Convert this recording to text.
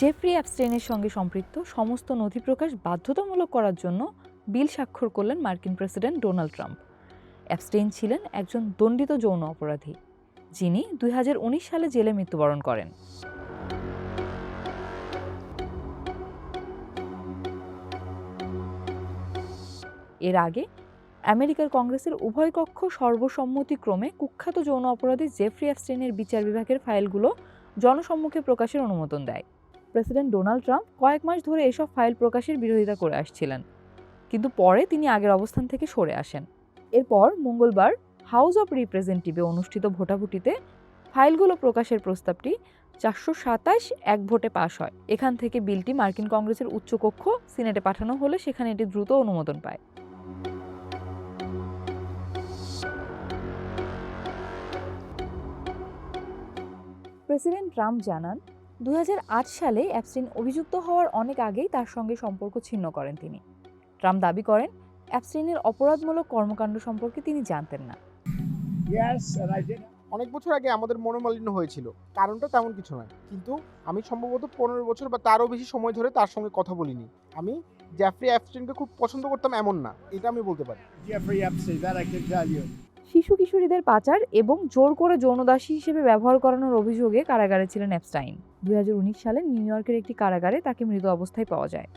Jeffrey অ্যাপস্টেইনের সঙ্গে সম্পৃক্ত সমস্ত নথি প্রকাশ বাধ্যতামূলক করার জন্য বিল স্বাক্ষর করলেন মার্কিন প্রেসিডেন্ট ডোনাল্ড ট্রাম্প। অ্যাপস্টেইন ছিলেন একজন দণ্ডিত যৌন অপরাধী, যিনি দুই হাজার উনিশ সালে জেলে মৃত্যুবরণ করেন। এর আগে আমেরিকার কংগ্রেসের উভয় কক্ষ সর্বসম্মতিক্রমে কুখ্যাত যৌন অপরাধী জেফ্রি অ্যাপস্টেইনের বিচার বিভাগের ফাইলগুলো জনসম্মুখে প্রকাশের অনুমোদন দেয়। প্রেসিডেন্ট ডোনাল্ড ট্রাম্প কয়েক মাস ধরে এসব ফাইল প্রকাশের বিরোধিতা করে আসছিলেন। কিন্তু পরে তিনি আগের অবস্থান থেকে সরে আসেন। এরপর মঙ্গলবার হাউস অব রিপ্রেজেন্টেটিভে অনুষ্ঠিত ভোটাভুটিতে ফাইলগুলো প্রকাশের প্রস্তাবটি চারশো সাতাশ এক ভোটে পাশ হয়। এখান থেকে বিলটি মার্কিন কংগ্রেসের উচ্চকক্ষ সিনেটে পাঠানো হলে সেখানে এটি দ্রুত অনুমোদন পায়। প্রেসিডেন্ট ট্রাম্প জানান দুই হাজার আট সালে অ্যাপস্টিন অভিযুক্ত হওয়ার অনেক আগেই তার সঙ্গে সম্পর্ক ছিন্ন করেন তিনি। ট্রাম্প দাবি করেন অ্যাপস্টিনের অপরাধমূলক কর্মকাণ্ড সম্পর্কে তিনি জানতেন না। Yes, and I অনেক বছর আগে আমাদের মনোমালিন্য হয়েছিল। কারণটা তেমন কিছু নয়। কিন্তু আমি সম্ভবত পনেরো বছর বা তারও বেশি সময় ধরে তার সঙ্গে কথা বলিনি। আমি জ্যাফরি অ্যাপস্টেনকে খুব পছন্দ করতাম এমন না এটা আমি বলতে পারি. শিশু কিশোরীদের পাচার এবং জোর করে যৌনদাসী হিসেবে ব্যবহার করানোর অভিযোগে কারাগারে ছিলেন অ্যাপস্টাইন দুই হাজার উনিশ সালে নিউ ইয়র্কের একটি কারাগারে তাকে মৃত অবস্থায় পাওয়া যায়।